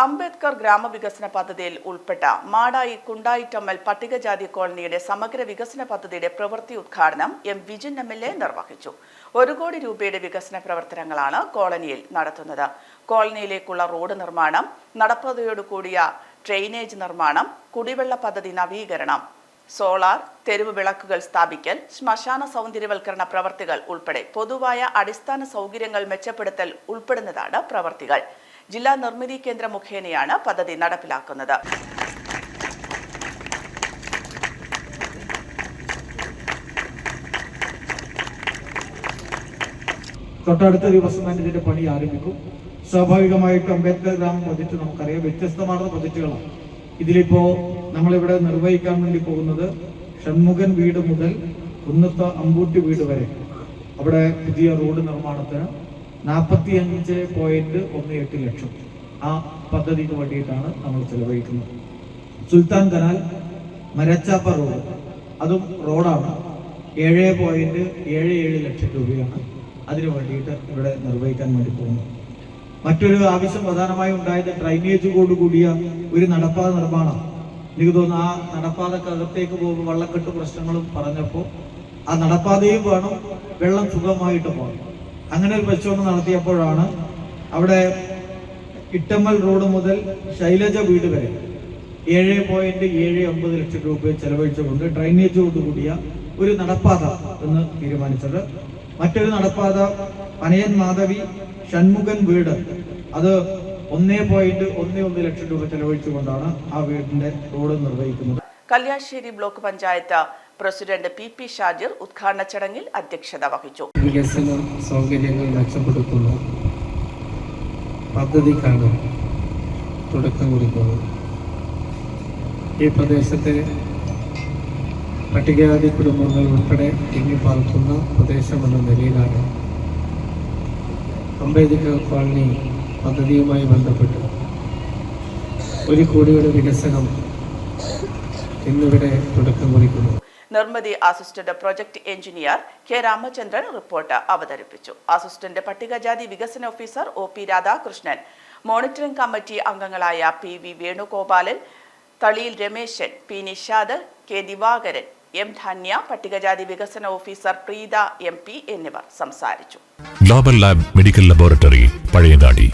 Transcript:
അംബേദ്കർ ഗ്രാമവികസന പദ്ധതിയിൽ ഉൾപ്പെട്ട മാടായി കുണ്ടായിട്ടമ്മൽ പട്ടികജാതി കോളനിയുടെ സമഗ്ര വികസന പദ്ധതിയുടെ പ്രവൃത്തി ഉദ്ഘാടനം M Vijin M L A നിർവഹിച്ചു. ഒരു കോടി രൂപയുടെ വികസന പ്രവർത്തനങ്ങളാണ് കോളനിയിൽ നടത്തുന്നത്. കോളനിയിലേക്കുള്ള റോഡ് നിർമ്മാണം നടപ്പതയോട് കൂടിയ ഡ്രെയിനേജ് നിർമ്മാണം കുടിവെള്ള പദ്ധതി നവീകരണം സോളാർ തെരുവ് വിളക്കുകൾ സ്ഥാപിക്കൽ ശ്മശാന സൗന്ദര്യവൽക്കരണ പ്രവർത്തികൾ ഉൾപ്പെടെ പൊതുവായ അടിസ്ഥാന സൗകര്യങ്ങൾ മെച്ചപ്പെടുത്തൽ ഉൾപ്പെടുന്നതാണ് പ്രവർത്തികൾ ജില്ലാ നിർമ്മിതി കേന്ദ്ര മുഖേനയാണ് പദ്ധതി നടപ്പിലാക്കുന്നത്. തൊട്ടടുത്ത ദിവസം തന്നെ ഇതിന്റെ പണി ആരംഭിക്കും. സ്വാഭാവികമായിട്ടും അംബേദ്കർ ഗ്രാമ പ്രൊജക്ട് നമുക്കറിയാം. വ്യത്യസ്തമാർന്ന പ്രൊജക്ടുകളാണ് ഇതിലിപ്പോ നമ്മളിവിടെ നിർവഹിക്കാൻ വേണ്ടി പോകുന്നത് ഷൺമുഖൻ വീട് മുതൽ കുന്നത്ത അമ്പൂട്ടി വീട് വരെ. അവിടെ പുതിയ റോഡ് നിർമ്മാണത്തിന് നാൽപ്പത്തി അഞ്ച് പോയിന്റ് ഒന്ന് എട്ട് ലക്ഷം. ആ പദ്ധതിക്ക് വേണ്ടിയിട്ടാണ് നമ്മൾ ചെലവഴിക്കുന്നത്. Sultan canal Marachappa road. അതും റോഡാണ്. ഏഴ് പോയിന്റ് ഏഴ് ഏഴ് ലക്ഷം രൂപയാണ് അതിനു വേണ്ടിയിട്ട് ഇവിടെ നിർവഹിക്കാൻ വേണ്ടി പോകുന്നത്. മറ്റൊരു ആവശ്യം പ്രധാനമായും ഉണ്ടായത് കോഡ് കൂടിയ ഒരു നടപ്പാത നിർമ്മാണം. എനിക്ക് തോന്നുന്നു ആ നടപ്പാതക്കകത്തേക്ക് പോകുമ്പോൾ വെള്ളക്കെട്ട് പ്രശ്നങ്ങളും പറഞ്ഞപ്പോൾ ആ നടപ്പാതയും വേണം വെള്ളം സുഖമായിട്ട് പോകണം അങ്ങനെ ഒരു പരിശോധന നടത്തിയപ്പോഴാണ് അവിടെ ഇട്ടമ്മൽ റോഡ് മുതൽ ശൈലജ വീട് വരെ ഏഴ് പോയിന്റ് ഏഴ് ഒമ്പത് ലക്ഷം രൂപ ചെലവഴിച്ചുകൊണ്ട് ഡ്രൈനേജ് കൂടിയ ഒരു നടപ്പാത എന്ന് തീരുമാനിച്ചത്. മറ്റൊരു നടപ്പാത പനയൻ മാധവി ഷൺമുഖൻ വീട്. അത് ഒന്നേ പോയിന്റ് ഒന്ന് ഒന്ന് ലക്ഷം രൂപ ചെലവഴിച്ചുകൊണ്ടാണ് ആ വീടിന്റെ റോഡ് നിർവഹിക്കുന്നത്. Kalliasseri block panchayat president P P Shajir ഉദ്ഘാടന ചടങ്ങിൽ അധ്യക്ഷത വഹിച്ചു. വികസന സൗകര്യങ്ങൾ മെച്ചപ്പെടുത്തുന്ന പദ്ധതിക്കാണ് തുടക്കം കുറിക്കുന്നത്. ഈ പ്രദേശത്തെ പട്ടികജാതി കുടുംബങ്ങൾ ഉൾപ്പെടെ തിങ്ങിപ്പാർക്കുന്ന പ്രദേശമെന്ന നിലയിലാണ് അംബേദ്കർ കോളനി പദ്ധതിയുമായി ബന്ധപ്പെട്ട് ഒരു കോടിയുടെ വികസനം ഇന്നിവിടെ തുടക്കം കുറിക്കുന്നു നിർമ്മിതി assistant project engineer K Ramachandran report അവതരിപ്പിച്ചു. അസിസ്റ്റന്റ് പട്ടികജാതി വികസന officer O P Radhakrishnan monitoring committee അംഗങ്ങളായ P V Venugopalan Thaliyil Rameshan P. Nishad K. Divakaran M. Dhanya പട്ടികജാതി വികസന ഓഫീസർ പ്രീത എം. പി. എന്നിവർ സംസാരിച്ചു. Global lab medical laboratory Pazhayangadi.